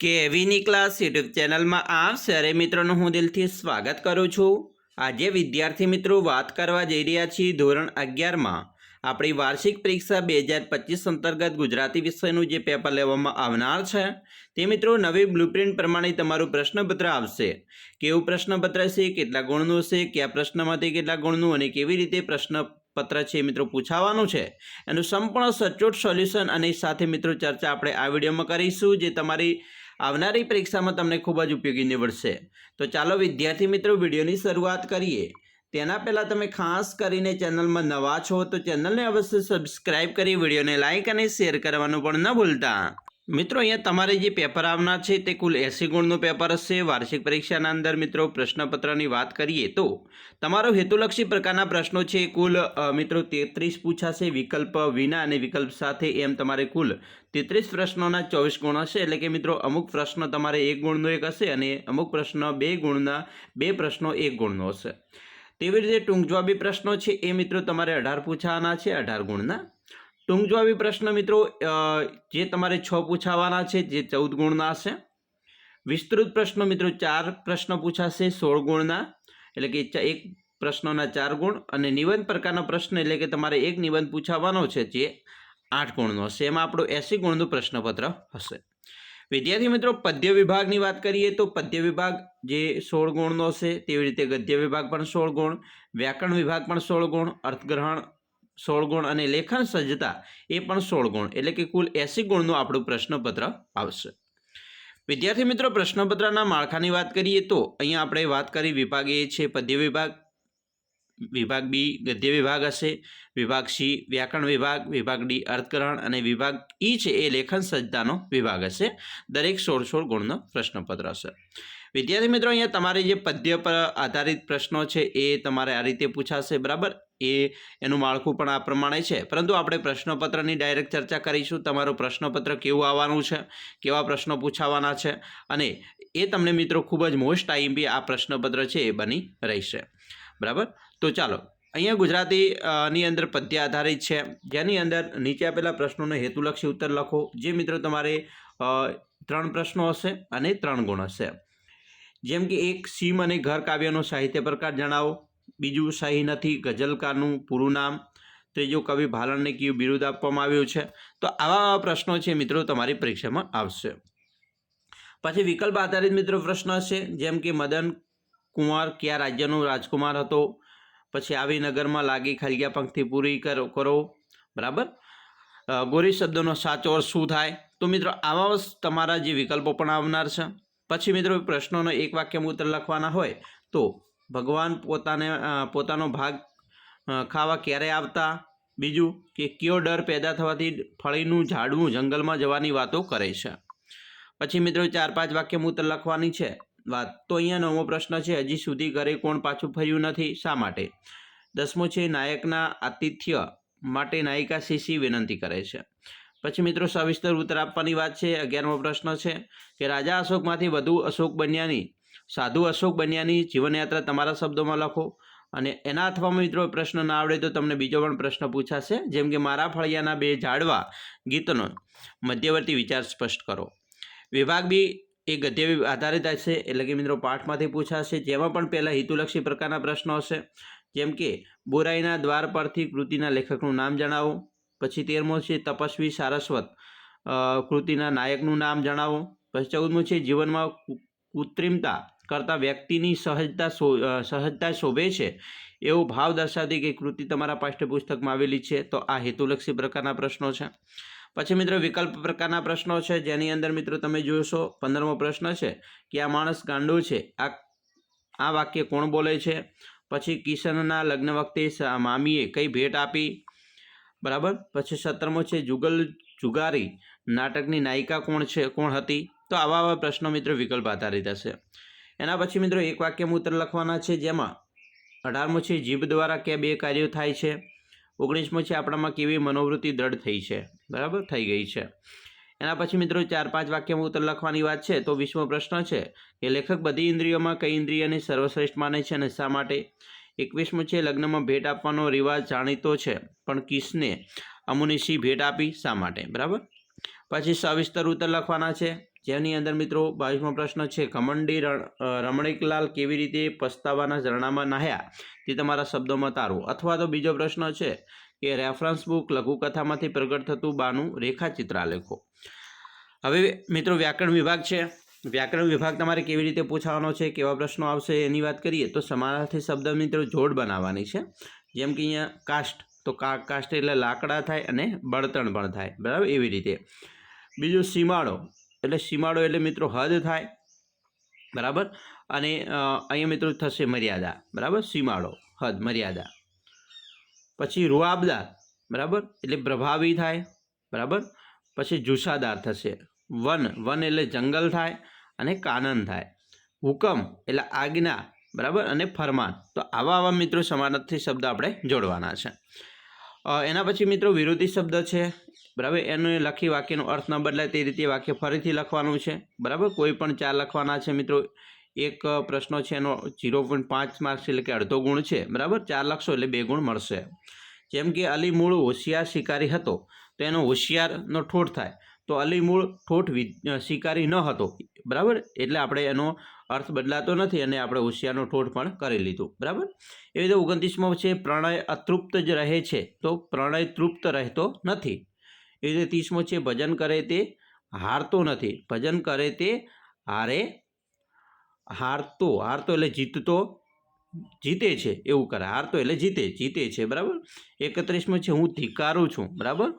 કેવીની class YouTube ચેનલમાં આપ સરે મિત્રોનું હું દિલથી સ્વાગત કરું છું. આજે વિદ્યાર્થી મિત્રો વાત કરવા જઈ રહ્યા છીએ ધોરણ અગિયારમાં. આપણી વાર્ષિક પરીક્ષા બે હજાર પચીસ અંતર્ગત ગુજરાતી વિષયનું જે પેપર લેવામાં આવનાર છે, તે મિત્રો નવી બ્લુપ્રિન્ટ પ્રમાણે તમારું પ્રશ્નપત્ર આવશે. કેવું પ્રશ્નપત્ર છે, કેટલા ગુણનું છે, કયા પ્રશ્નમાંથી કેટલા ગુણનું અને કેવી રીતે પ્રશ્નપત્ર છે મિત્રો પૂછાવાનું છે. એનું સંપૂર્ણ સચોટ સોલ્યુશન અને સાથે મિત્રો ચર્ચા આપણે આ વિડીયોમાં કરીશું, જે તમારી આવનારી પરીક્ષામાં તમને ખૂબ જ ઉપયોગી નીવડશે. તો ચાલો વિદ્યાર્થી મિત્રો, વિડીયોની શરૂઆત કરીએ. તેના પહેલાં તમે ખાસ કરીને ચેનલમાં નવા છો તો ચેનલને અવશ્ય સબસ્ક્રાઈબ કરી વિડીયોને લાઇક અને શેર કરવાનું પણ ન ભૂલતા. મિત્રો, અહીંયા તમારે જે પેપર આવનાર છે તે કુલ એંસી ગુણનું પેપર હશે. વાર્ષિક પરીક્ષાના અંદર મિત્રો પ્રશ્નપત્રની વાત કરીએ તો તમારો હેતુલક્ષી પ્રકારના પ્રશ્નો છે. કુલ મિત્રો તેત્રીસ પૂછાશે. વિકલ્પ વિના અને વિકલ્પ સાથે એમ તમારે કુલ તેત્રીસ પ્રશ્નોના ચોવીસ ગુણ હશે. એટલે કે મિત્રો, અમુક પ્રશ્ન તમારે એક ગુણનો એક હશે અને અમુક પ્રશ્ન બે ગુણના બે પ્રશ્નો એક ગુણનો હશે. તેવી રીતે ટૂંક જવાબી પ્રશ્નો છે. એ મિત્રો તમારે અઢાર પૂછાવાના છે. અઢાર ગુણના ટૂંક જવાબી પ્રશ્ન મિત્રો જે તમારે છ પૂછાવાના છે, જે ચૌદ ગુણના હશે. વિસ્તૃત પ્રશ્નો મિત્રો ચાર પ્રશ્ન પૂછાશે, સોળ ગુણના, એટલે કે એક પ્રશ્નોના ચાર ગુણ અને નિબંધ પ્રકારનો પ્રશ્ન એટલે કે તમારે એક નિબંધ પૂછાવાનો છે જે આઠ ગુણનો હશે. એમાં આપણું એસી ગુણનું પ્રશ્નપત્ર હશે. વિદ્યાર્થી મિત્રો, પદ્ય વિભાગની વાત કરીએ તો પદ્ય વિભાગ જે સોળ ગુણનો હશે, તેવી રીતે ગદ્ય વિભાગ પણ સોળ ગુણ, વ્યાકરણ વિભાગ પણ સોળ ગુણ, અર્થગ્રહણ સોળ ગુણ અને લેખન સજ્જતા એ પણ સોળ ગુણ એટલે કે કુલ એસી ગુણનું આપણું પ્રશ્નપત્ર આવશે. વિદ્યાર્થી મિત્રો, પ્રશ્નપત્રના માળખાની વાત કરીએ તો અહીંયા આપણે વાત કરી વિભાગ એ છે, પદ્ય વિભાગ વિભાગ બી, ગદ્ય વિભાગ હશે, વિભાગ સી, વ્યાકરણ વિભાગ વિભાગ ડી, અર્થકરણ અને વિભાગ ઈ છે એ લેખન સજ્જતાનો વિભાગ હશે. દરેક સોળ સોળ ગુણનો પ્રશ્નપત્ર હશે. વિદ્યાર્થી મિત્રો, અહીંયા તમારે જે પદ્ય પર આધારિત પ્રશ્નો છે એ તમારે આ રીતે પૂછાશે. બરાબર? એ એનું માળખું પણ આ પ્રમાણે છે. પરંતુ આપણે પ્રશ્નપત્રની ડાયરેક્ટ ચર્ચા કરીશું, તમારું પ્રશ્નપત્ર કેવું આવવાનું છે, કેવા પ્રશ્નો પૂછાવાના છે, અને એ તમને મિત્રો ખૂબ જ મોસ્ટ આઈમ્પી આ પ્રશ્નપત્ર છે એ બની રહેશે. બરાબર? તો ચાલો, અહીંયા ગુજરાતી ની અંદર પદ્ય આધારિત છે. જેની અંદર નીચે આપેલા પ્રશ્નોને હેતુલક્ષી ઉત્તર લખો. જે મિત્રો તમારે ત્રણ પ્રશ્નો હશે અને ત્રણ ગુણ હશે. જેમ કે એક, સીમ અને ઘર કાવ્યનો સાહિત્ય પ્રકાર જણાવો. બીજું સહી નથી, ગઝલકારનું પૂરું નામ. ત્રીજું કવિ ભાલણને કયું બિરુદ આપવામાં આવ્યું છે? તો આવા પ્રશ્નો છે મિત્રો તમારી પરીક્ષામાં આવશે. પછી વિકલ્પ આધારિત મિત્રો પ્રશ્ન છે, જેમ કે મદન કુંવર કયા રાજ્યનો રાજકુમાર હતો? પછી આવી નગરમાં લાગી ખલગ્યા પંક્તિ પૂરી કરો કરો. બરાબર? ગોરી શબ્દનો સાચો અર્થ શું થાય? તો મિત્રો આવા તમારા જે વિકલ્પો પણ આવનાર છે. પછી મિત્રો પ્રશ્નોનો એક વાક્યમાં ઉત્તર લખવાના હોય તો ભગવાન પોતાને પોતાનો ભાગ ખાવા ક્યારે આવતા? બીજું કે કયો ડર પેદા થવાથી ફળીનું ઝાડવું જંગલમાં જવાની વાતો કરે છે. પછી મિત્રો ચાર પાંચ વાક્ય મૂત્ર લખવાની છે. વાત તો અહીંયા નવમો પ્રશ્ન છે, હજી સુધી ઘરે કોણ પાછું ફર્યું નથી? શા માટે? દસમો છે, નાયકના આતિથ્ય માટે નાયિકા શીશી વિનંતી કરે છે? પછી મિત્રો સવિસ્તર ઉત્તર આપવાની વાત છે, અગિયારમો પ્રશ્ન છે કે રાજા અશોકમાંથી વધુ અશોક બન્યાની સાધુ અશોક બન્યાની જીવનયાત્રા તમારા શબ્દોમાં લખો. અને એના અથવામાં મિત્રો પ્રશ્ન ના આવડે તો તમને બીજો પણ પ્રશ્ન પૂછાશે, જેમ કે મારા ફળિયાના બે ઝાડવા ગીતનો મધ્યવર્તી વિચાર સ્પષ્ટ કરો. વિભાગ બી એ ગદ્ય આધારિત હશે, એટલે કે મિત્રો પાઠમાંથી પૂછાશે, જેમાં પણ પહેલાં હિતુલક્ષી પ્રકારના પ્રશ્નો હશે. જેમ કે, બોરાઈના દ્વાર પરથી કૃતિના લેખકનું નામ જણાવો. પછી તેરમો છે, તપસ્વી સારસ્વત. કૃતિના નાયકનું નામ જણાવો. પછી ચૌદમું છે, જીવનમાં કૃત્રિમતા. કરતાં વ્યક્તિની સહજતા સહજતા શોભે છે? એવો ભાવ દર્શાવતી કે કૃતિ તમારા પાઠ્યપુસ્તકમાં આવેલી છે, તો આ હેતુલક્ષી પ્રકારના પ્રશ્નો છે. પછી મિત્રો, વિકલ્પ પ્રકારના પ્રશ્નો છે, જેની અંદર મિત્રો તમે જોશો, પંદરમો પ્રશ્ન છે કે આ માણસ ગાંડો છે. આ આ વાક્ય કોણ બોલે છે? પછી કિશનના લગ્ન વખતે મામીએ કઈ ભેટ આપી? બરાબર? પછી સત્તરમો છે, જુગલ જુગારી. નાટકની નાયિકા કોણ છે? કોણ હતી? તો આવા આવા પ્રશ્નો મિત્રો વિકલ્પ આધારિત હશે. એના પછી મિત્રો એક વાક્ય ઉત્તર લખવાના છે, જેમાં અઢારમું છે, જીભ દ્વારા કે બે કાર્યો થાય છે? ઓગણીસમું છે, આપણામાં કેવી મનોવૃત્તિ દ્રઢ થઈ છે? બરાબર? થઈ ગઈ છે. એના પછી મિત્રો ચાર પાંચ વાક્યમાં ઉત્તર લખવાની વાત છે, તો વીસમો પ્રશ્ન છે કે લેખક બધી ઇન્દ્રિયોમાં કઈ ઇન્દ્રિયને સર્વશ્રેષ્ઠ માને છે અને શા માટે? એકવીસમું છે, લગ્નમાં ભેટ આપવાનો રિવાજ જાણીતો છે, પણ કિસને અમુનિશી ભેટ આપી શા માટે? બરાબર? પછી સવિસ્તર ઉત્તર લખવાના છે જેની અંદર મિત્રો બાવીસમો પ્રશ્ન છે ખમંડી રમણીકલાલ કેવી રીતે પસ્તાવાના ઝરણામાં નાહ્યા? તે તમારા શબ્દોમાં તારો. અથવા તો બીજો પ્રશ્ન છે કે, રેફરન્સ બુક લઘુકથામાંથી પ્રગટ થતું બાનું રેખાચિત્ર આલેખો. હવે મિત્રો વ્યાકરણ વિભાગ છે. વ્યાકરણ વિભાગ તમારે કેવી રીતે પૂછવાનો છે, કેવા પ્રશ્નો આવશે એની વાત કરીએ, તો સમાનાર્થી શબ્દ મિત્રો જોડ બનાવવાની છે. જેમ કે અહીંયા કાસ્ટ તો કા કાસ્ટ એટલે લાકડા થાય અને બળતણ પણ થાય. બરાબર? એવી રીતે. બીજું સીમાડો એટલે સીમાડો એટલે મિત્રો હદ થાય. બરાબર? અને અહીંયા મિત્રો થશે મર્યાદા. બરાબર? સીમાડો, હદ, મર્યાદા. પછી રૂઆબદાર. બરાબર? એટલે પ્રભાવી થાય. બરાબર? પછી જુસાદાર થશે. વન. વન એટલે જંગલ થાય અને કાનન થાય. હુકમ એટલે આજ્ઞા. બરાબર? અને ફરમાન. તો આવા આવા મિત્રો સમાનાર્થી શબ્દ આપણે જોડવાના છે. એના પછી મિત્રો વિરોધી શબ્દ છે. બરાબર? એનું લખી વાક્યનો અર્થ ન બદલાય તે રીતે વાક્ય ફરીથી લખવાનું છે. બરાબર? કોઈ પણ ચાર લખવાના છે મિત્રો. એક પ્રશ્નો છે એનો ઝીરો પોઈન્ટ પાંચ માર્ક્સ એટલે કે અડધો ગુણ છે. બરાબર? ચાર લખશો એટલે બે ગુણ મળશે. જેમ કે અલી મૂળ હોશિયાર શિકારી હતો, તો એનો હોશિયારનો ઠોઠ થાય. તો અલી મૂળ ઠોઠ શિકારી ન હતો. બરાબર? એટલે આપણે એનો અર્થ બદલાતો નથી અને આપણે હોશિયારનો ઠોઠ પણ કરી લીધું. બરાબર? એવી રીતે ઓગણત્રીસમાં છે, પ્રણય અતૃપ્ત જ રહે છે. તો પ્રણય તૃપ્ત રહેતો નથી. એ ત્રીસમો છે, ભજન કરે તે હારતો નથી. ભજન કરે તે હારે હારતો હારતો એટલે જીતતો જીતે છે, એવું કરે હારતો એટલે જીતે જીતે છે, બરાબર? એકત્રીસમાં છે, હું ધિકારું છું, બરાબર?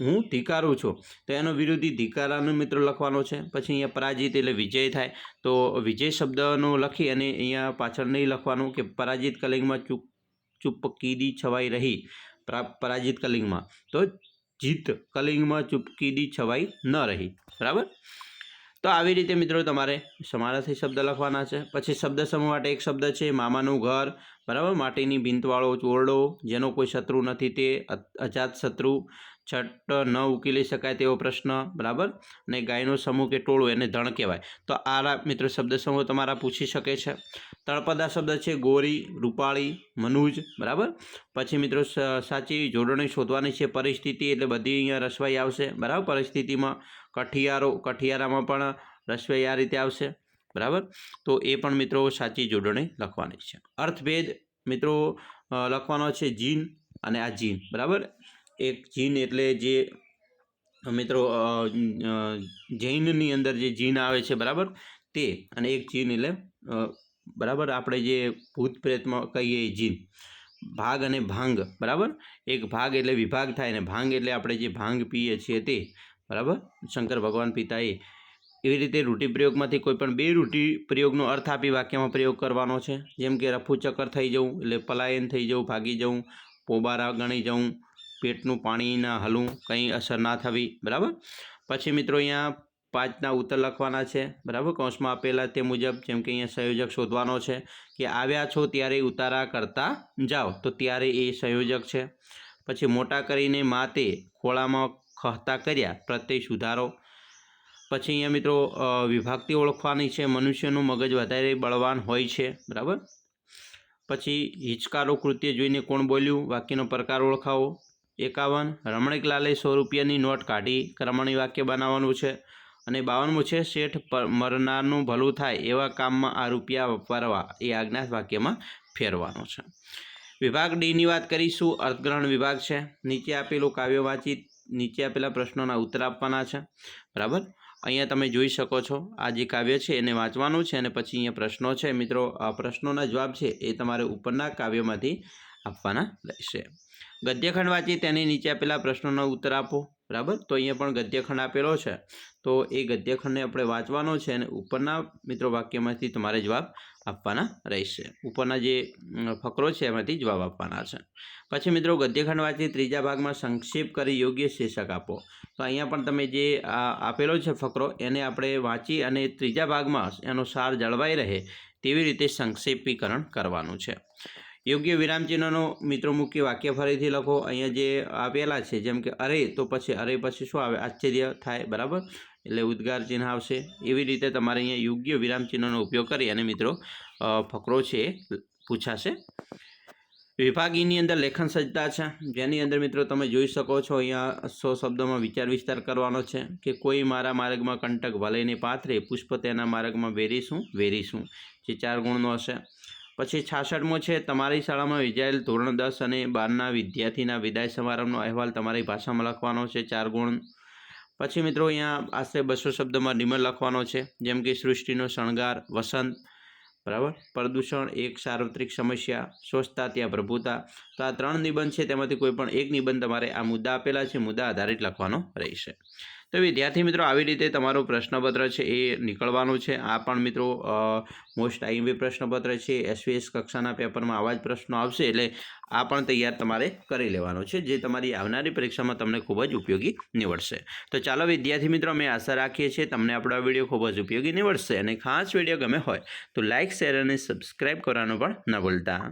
હું ધિકારું છું. તો એનો વિરોધી ધિકારાનો મિત્ર લખવાનો છે. પછી અહીંયા પરાજિત એટલે વિજય થાય. તો વિજય શબ્દનો લખી અને અહીંયા પાછળ નહીં લખવાનું કે પરાજિત કલિંગમાં ચૂપ ચૂપ કીડી છવાઈ રહી પરા- પરાજિત કલિંગમાં. તો જીત કલિંગમાં ચૂપકીદી છવાઈ ન રહી. બરાબર? તો આવી રીતે મિત્રો તમારે સમાનાથી શબ્દ લખવાના છે. પછી શબ્દ સમૂહ માટે એક શબ્દ છે, મામાનું ઘર. બરાબર? માટીની ભીંતવાળો ચોરડો, જેનો કોઈ શત્રુ નથી તે અજાત શત્રુ. છટ ન ઉકેલી શકાય તેવો પ્રશ્ન, બરાબર? અને ગાયનો સમૂહ કે ટોળું એને ધણ કહેવાય. તો આ મિત્રો શબ્દ સમૂહ તમારા પૂછી શકે છે. તળપદા શબ્દ છે ગોરી, રૂપાળી, મનુજ, બરાબર? પછી મિત્રો સાચી જોડણી શોધવાની છે પરિસ્થિતિ એટલે બધી અહીંયા રસવાઈ આવશે, બરાબર? પરિસ્થિતિમાં કઠિયારો, કઠિયારામાં પણ રસવાઈ આ રીતે આવશે, બરાબર? તો એ પણ મિત્રો સાચી જોડણી લખવાની છે. અર્થભેદ મિત્રો લખવાનો છે જીન અને આ જીન, બરાબર? એક જીન એટલે જે, મિત્રો જૈનની અંદર જે જીન આવે છે, બરાબર? તે અને એક જીન એટલે બરાબર? આપણે જે ભૂત પ્રેતમાં કહીએ એ જીન. ભાગ અને ભાંગ, બરાબર? એક ભાગ એટલે વિભાગ થાય ને ભાંગ એટલે આપણે જે ભાંગ પીએ છીએ તે, બરાબર? શંકર ભગવાન પિતાએ એવી રીતે રૂઢિપ્રયોગમાંથી કોઈ પણ બે રૂઢિપ્રયોગનો અર્થ આપી વાક્યમાં પ્રયોગ કરવાનો છે. જેમ કે રફુ ચક્કર થઈ જવું, એટલે પલાયન થઈ જવું, ભાગી જવું, પોબારા ગણી જવું પેટનું પાણી ના હલવું, કંઈ અસર ના થવી, બરાબર? પછી મિત્રો અહીંયા પાંચના ઉત્તર લખવાના છે, બરાબર? કૌંસમાં આપેલા તે મુજબ, જેમ કે અહીંયા સંયોજક શોધવાનો છે કે આવ્યા છો ત્યારે ઉતારા કરતા જાઓ, તો ત્યારે એ સંયોજક છે. પછી મોટા કરીને માતે ખોળામાં ખહતા કર્યા, પ્રત્યય સુધારો. પછી અહીંયા મિત્રો વિભાગથી ઓળખવાની છે, મનુષ્યનું મગજ વધારે બળવાન હોય છે, બરાબર? પછી હિચકારો કૃત્ય જોઈને કોણ બોલ્યું? વાક્યનો પ્રકાર ઓળખાવો. એકાવન રમણીકલાલે સો રૂપિયાની નોટ કાઢી ક્રમણી વાક્ય બનાવવાનું છે અને બાવનમું છે, શેઠ મરનારનું ભલું થાય એવા કામમાં આ રૂપિયા વાપરવા એ આજ્ઞા વાક્યમાં ફેરવાનો છે. વિભાગ ડીની વાત કરીશું. અર્થગ્રહણ વિભાગ છે. નીચે આપેલું કાવ્ય વાંચી, નીચે આપેલા પ્રશ્નોના ઉત્તર આપવાના છે. બરાબર? અહીંયા તમે જોઈ શકો છો. આ જે કાવ્ય છે એને વાંચવાનું છે અને પછી અહીંયા પ્રશ્નો છે. મિત્રો, આ પ્રશ્નોના જવાબ છે એ તમારે ઉપરના કાવ્યમાંથી આપવાના રહેશે. ગદ્યખંડ વાંચી તેની નીચે આપેલા પ્રશ્નોનો ઉત્તર આપો. બરાબર? તો અહીંયા પણ ગદ્યખંડ આપેલો છે. તો એ ગદ્યખંડને આપણે વાંચવાનો છે અને ઉપરના મિત્રો વાક્યમાંથી તમારે જવાબ આપવાના રહેશે. ઉપરના જે ફકરો છે એમાંથી જવાબ આપવાના છે. પછી મિત્રો ગદ્યખંડ વાંચી ત્રીજા ભાગમાં સંક્ષેપ કરી યોગ્ય શીર્ષક આપો. તો અહીંયા પણ તમે જે આપેલો છે ફકરો, એને આપણે વાંચી અને ત્રીજા ભાગમાં એનો સાર જળવાઈ રહે તેવી રીતે સંક્ષેપીકરણ કરવાનું છે. યોગ્ય વિરામચિહ્નનો મિત્રો મુખ્ય વાક્ય ફરીથી લખો. અહીંયા જે આપેલા છે, જેમ કે અરે, તો પછી અરે, પછી શું આવે? આશ્ચર્ય થાય, બરાબર? એટલે ઉદ્ગાર ચિહ્ન આવશે. એવી રીતે તમારે અહીંયા યોગ્ય વિરામચિહ્નનો ઉપયોગ કરી અને મિત્રો ફકરો છે, પૂછાશે. વિભાગીની અંદર લેખન સજ્જતા છે. જેની અંદર મિત્રો તમે જોઈ શકો છો, અહીંયા સો શબ્દોમાં વિચાર વિસ્તાર કરવાનો છે કે કોઈ મારા માર્ગમાં કંટક ભલેને પાથરે, પુષ્પ તેના માર્ગમાં વેરીશું વેરીશું. જે ચાર ગુણનો હશે. પછી છાસઠમો છે, તમારી શાળામાં યોજાયેલ ધોરણ દસ અને બારના વિદ્યાર્થીના વિદાય સમારંભનો અહેવાલ તમારી ભાષામાં લખવાનો છે, ચાર ગુણ. પછી મિત્રો અહીંયા આશરે બસો શબ્દોમાં નિબંધ લખવાનો છે, જેમ કે સૃષ્ટિનો શણગાર, વસંત, બરાબર? પ્રદૂષણ, એક સાર્વત્રિક સમસ્યા, સ્વચ્છતા, ત્યાં પ્રભુતા. તો આ ત્રણ નિબંધ છે, તેમાંથી કોઈ પણ એક નિબંધ તમારે આ મુદ્દા આપેલા છે, મુદ્દા આધારિત લખવાનો રહેશે. તો વિદ્યાર્થી મિત્રો, આવી રીતે તમારું પ્રશ્નપત્ર છે એ નીકળવાનું છે. આ પણ મિત્રો મોસ્ટ આઈએમપી પ્રશ્નપત્ર છે. એસવીએસ કક્ષાના પેપરમાં આવા જ પ્રશ્નો આવશે એટલે આ પણ તૈયાર તમારે કરી લેવાનો છે, જે તમારી આવનારી પરીક્ષામાં તમને ખૂબ જ ઉપયોગી નીવડશે. તો ચાલો વિદ્યાર્થી મિત્રો, અમે આશા રાખીએ છીએ તમને આપણો વીડિયો ખૂબ જ ઉપયોગી નીવડશે અને ખાસ વીડિયો ગમે હોય તો લાઇક શેર અને સબસ્ક્રાઈબ કરવાનું પણ ન ભૂલતા.